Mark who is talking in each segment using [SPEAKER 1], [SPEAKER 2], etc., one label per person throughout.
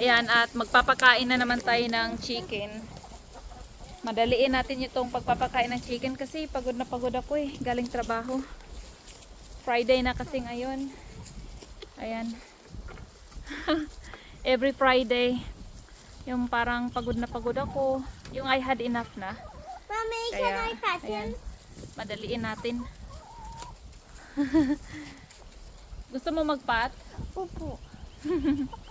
[SPEAKER 1] Ayan, at magpapakain na naman tayo ng chicken. Madaliin natin itong pagpapakain ng chicken kasi pagod na pagod ako eh. Galing trabaho. Friday na kasi ngayon. Ayan. Every Friday, yung parang pagod na pagod ako. Yung I had enough na.
[SPEAKER 2] Mommy, can
[SPEAKER 1] Kaya,
[SPEAKER 2] I pat
[SPEAKER 1] ayan,
[SPEAKER 2] him?
[SPEAKER 1] madaliin natin. Gusto mo magpat?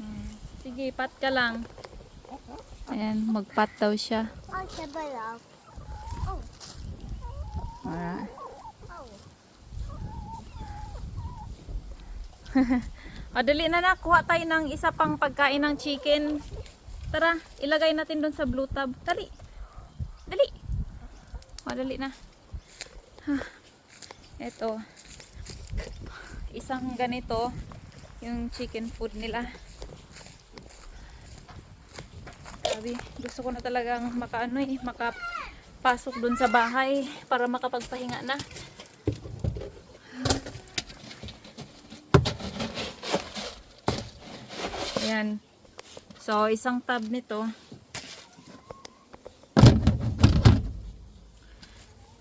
[SPEAKER 2] Pupu.
[SPEAKER 1] Sige, pat ka lang. Ayan, magpat daw siya.
[SPEAKER 2] Oh, sabalaw. Oh,
[SPEAKER 1] Alright. O, dali na na. Kuha tayo ng isa pang pagkain ng chicken. Tara, ilagay natin doon sa blue tub. Dali. Dali. O, dali na. Ito. Isang ganito. Yung chicken food nila. Sabi, gusto ko na talagang makaano eh, makapasok doon sa bahay para makapagpahinga na. Ayan. So, isang tab nito.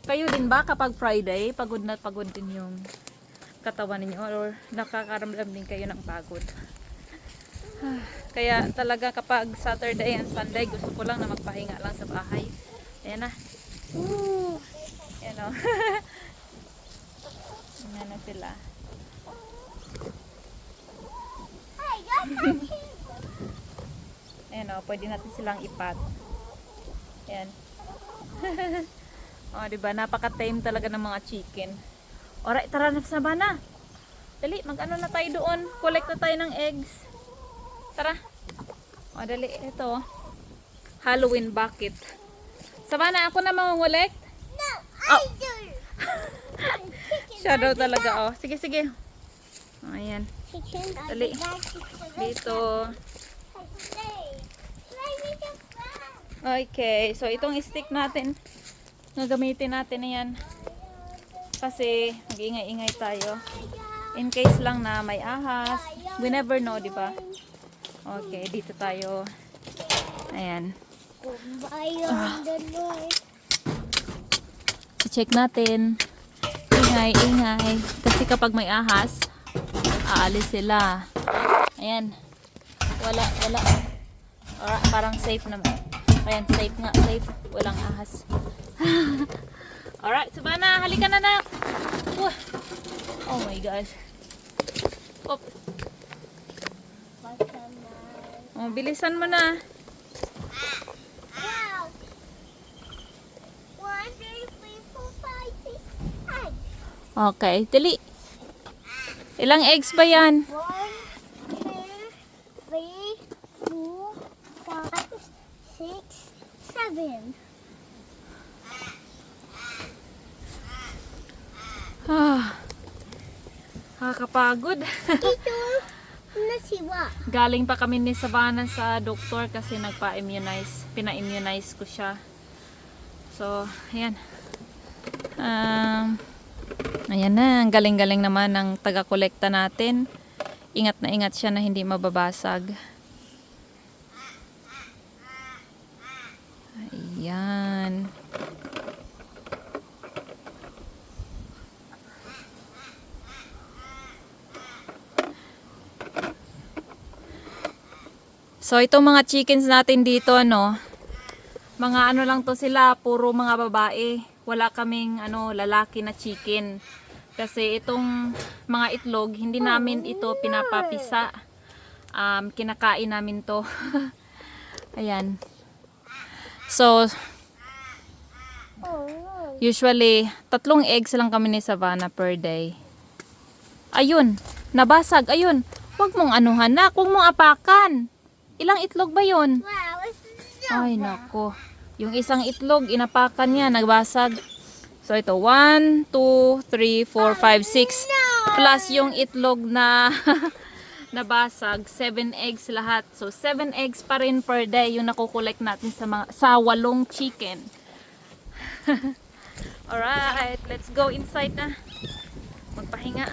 [SPEAKER 1] Kayo din ba kapag Friday, pagod na pagod din yung katawan ninyo or nakakaramdam din kayo ng pagod? Kaya talaga kapag Saturday and Sunday, gusto ko lang na magpahinga lang sa bahay. Ayan na. Woo! Ayan o. Ayan na sila. Ayan o, pwede natin silang ipat. Ayan. o, diba? Napaka-tame talaga ng mga chicken. Alright, tara na sa bana. Dali, mag-ano na tayo doon. Collect na tayo ng eggs. Tara. O, dali. Ito. Halloween bucket. Sabana, ako na mangungulek.
[SPEAKER 2] No,
[SPEAKER 1] Oh.
[SPEAKER 2] I do.
[SPEAKER 1] Siya daw talaga, oh. Sige, sige. O, ayan. Dali. Dito. Okay, so itong stick natin, gagamitin natin na yan. Kasi mag-ingay-ingay tayo. In case lang na may ahas. We never know, di ba? Okay, dito tayo. Ayan.
[SPEAKER 2] Kumbay on the noise.
[SPEAKER 1] I-check natin. Ingay, ingay. Kasi kapag may ahas, aalis sila. Ayan. Wala, wala. Alright, parang safe naman. Ayan, safe nga, safe. Walang ahas. Alright, Savannah, halika na na. Wah. Oh my gosh. Op. Oh, bilisan mo na. Okay, dali. Ilang eggs ba yan?
[SPEAKER 2] One, two, three, four, five, six, seven.
[SPEAKER 1] Ah. Nakakapagod.
[SPEAKER 2] Ito, nasiwa.
[SPEAKER 1] Galing pa kami ni Savannah sa doktor kasi nagpa-immunize. Pina-immunize ko siya. So, ayan. Um, ayan na. Ang galing-galing naman ng taga-kolekta natin. Ingat na ingat siya na hindi mababasag. Ayan. So, itong mga chickens natin dito, ano, mga ano lang to sila, puro mga babae. Wala kaming, ano, lalaki na chicken. Kasi itong mga itlog, hindi namin ito pinapapisa. Um, kinakain namin to. Ayan. So, usually, tatlong eggs lang kami ni Savannah per day. Ayun, nabasag. Ayun, huwag mong anuhan na, huwag mong apakan. Ilang itlog ba yun?
[SPEAKER 2] wow,
[SPEAKER 1] Ay, nako. Yung isang itlog, inapakan niya, nagbasag. So, ito, 1, 2, 3, 4, 5, 6. Plus yung itlog na nabasag, 7 eggs lahat. So, 7 eggs pa rin per day yung nakukolect natin sa, mga, sa walong chicken. Alright, let's go inside na. Magpahinga.